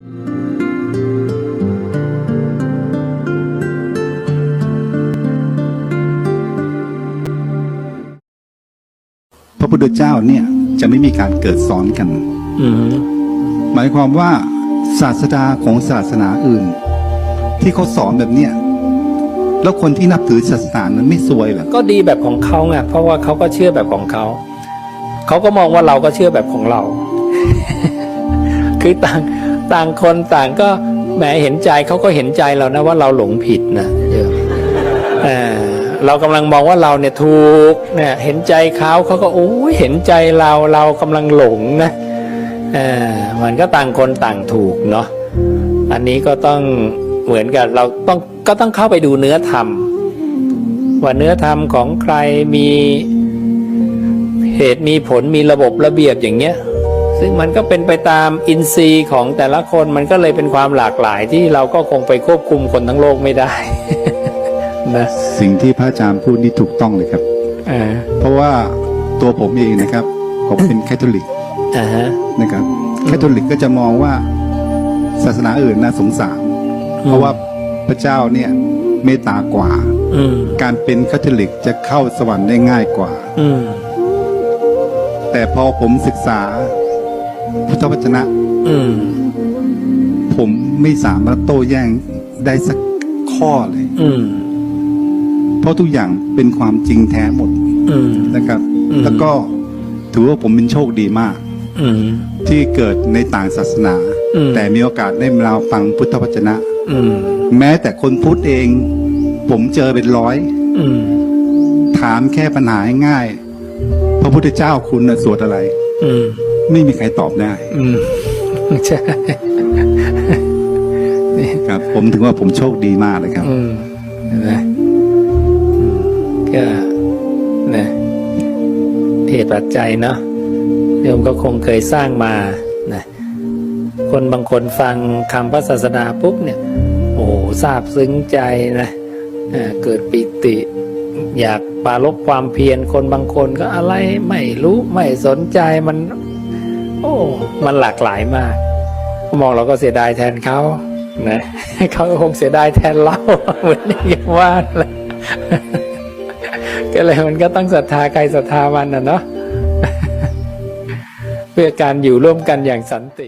พระพุทธเจ้าเนี่ยจะไม่มีการเกิดซ้อนกันอืมหมายความว่าศาสดาของศาสนาอื่น ที่เขาสอนแบบเนี้ยแล้วคนที่นับถือศาสนานั้นไม่ซวยเหรอก็ดีแบบของเขาไงเพราะว่าเขาก็เชื่อแบบของเขาเขาก็มองว่าเราก็เชื่อแบบของเรา คือต่าง ต่างคนต่างก็แหมเห็นใจเขาก็เห็นใจเรานะว่าเราหลงผิดนะเยอ่อเรากำลังมองว่าเราเนี่ยถูกเนี่ยเห็นใจเขาเขาก็โอ้เห็นใจเราเรากำลังหลงนะมันก็ต่างคนต่างถูกเนาะอันนี้ก็ต้องเหมือนกับเราต้องก็ต้องเข้าไปดูเนื้อธรรม ว่าเนื้อธรรมของใครมีเหตุมีผลมีระบบระเบียบอย่างเงี้ย ซึ่งมันก็เป็นไปตามอินทรีย์ของแต่ละคนมันก็เลยเป็นความหลากหลายที่เราก็คงไปควบคุมคนทั้งโลกไม่ได้นะสิ่งที่พระอาจารย์พูดนี่ถูกต้องเลยครับอ่าเพราะว่าตัวผมเองนะครับ ผมเป็นแคทอลิกอ่าฮะนะครับแคทอลิกก็จะมองว่าศาสนาอื่นน่าสงสาร เพราะว่าพระเจ้าเนี่ยเมตตากว่าอืมการเป็นคาทอลิกจะเข้าสวรรค์ได้ง่ายกว่าอืมแต่พอผมศึกษาพุท ธวจนะอืมผมไม่สามารถโต้แย้งได้สักข้อเลยอืมเพราะทุกอย่างเป็นความจริงแท้หมดอืมนะครับอืมแล้วก็ถือว่าผมเป็นโชคดีมากอืมที่เกิดในต่างศาสนาอืมแต่มีโอกาสได้มาฟังพุทธวจนะอืมแม้แต่คนพุทธเอง ผมเจอเป็นร้อยอืมถามแค่ปัญหาง่ายๆพระพุทธเจ้าคุณน่ะสวดอะไรอืม ไม่มีใครตอบได้ อืมใช่ครับ ผมถึงว่าผมโชคดีมากเลยครับ อืมเห็นไหมอืมก็นะเหตุปัจจัยเนาะโยมก็คงเคยสร้างมานะคนบางคนฟังคำพระศาสดาปุ๊บเนี่ย โอ้โหซาบซึ้งใจนะเอ่อเกิดปิติ อยากปรารบความเพียรคนบางคนก็อะไรไม่รู้ไม่สนใจมัน โอ้มันหลากหลายมาก มองเราก็เสียดายแทนเขานะเขาก็คงเสียดายแทนเราเหมือนอย่างว่าแหละก็เลยมันก็ต้องศรัทธาใครศรัทธามันนะเนาะเพื่อการอยู่ร่วมกันอย่างสันติ